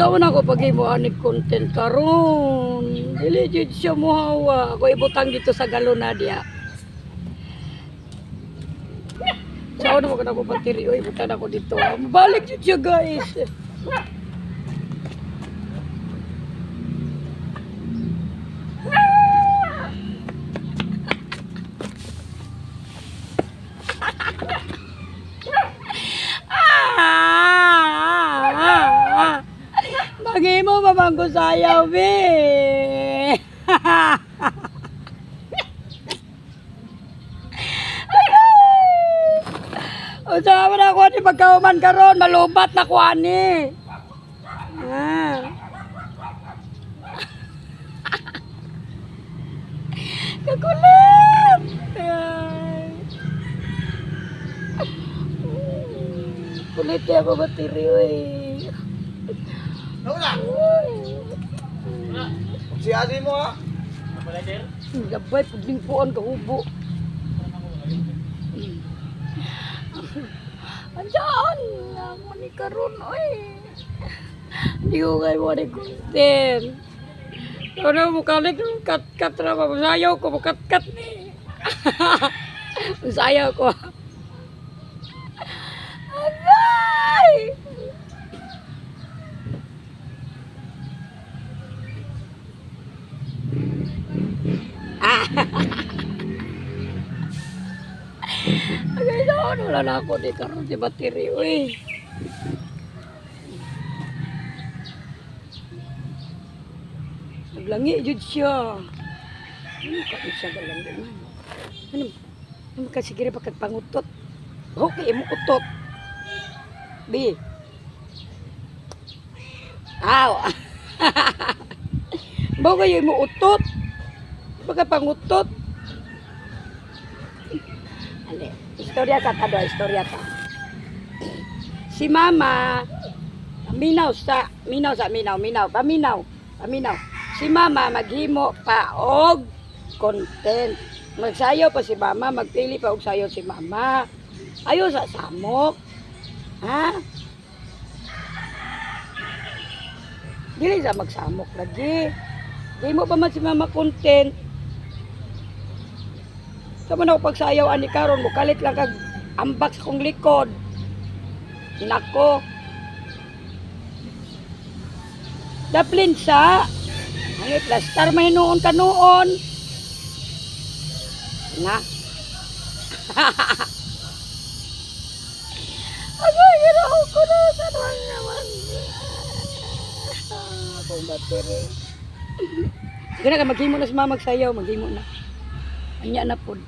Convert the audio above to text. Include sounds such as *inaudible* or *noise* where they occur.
Sa una ko pag mo ani content karon. Dili jud siya muhawa. Ako ibutang dito sa galona dia. Sa una mo kana ko patiri oy ibutang ako dito. Balik jud siya guys. Ah! Bagi mo mamanggo sayaw, be. *laughs* O sa na ako ni pagkauman karon malubat na ko ani. Ah. *laughs* Kakulit. Kulit ya ako batiri, oy. Wala. Si Adi mo ha. Gabay, paglimpuan ka hubo. Andiyan! Ako ni Karon, oy. Hindi ko kayo mo ni Kunten. Ano mo kalit, kat-kat na? Masayaw ko, makat-kat ni. *laughs* Masayaw ko. Na, wala na ako di karon di bateri, uy. Naglangi jud siya. Ano ka siya galangi? Ano? Ano ka sige pa pangutot? Okay, mo utot. Bi. Aw. *laughs* Bawa kayo mo utot. Baka pangutot. Ale, istorya ka kado, istorya ka. Si mama, minaw sa, minaw sa, minaw, minaw, paminaw, paminaw. Si mama maghimo pa og content. Magsayaw pa si mama, magpili pa og sayaw si mama. Ayo sa samok. Ha? Dili sa magsamok lagi. Di mo pa man si mama content. Sa man ako pagsayaw ani karon mo kalit lang kag ambak sa kong likod. Nako. Daplin sa ang plastar may noon ka noon. Na. *laughs* Agay, ginaw ko na sa naman. Akong bateri. *laughs* Sige na ka, maghimo na si mama magsayaw, maghimo na. Anya na po.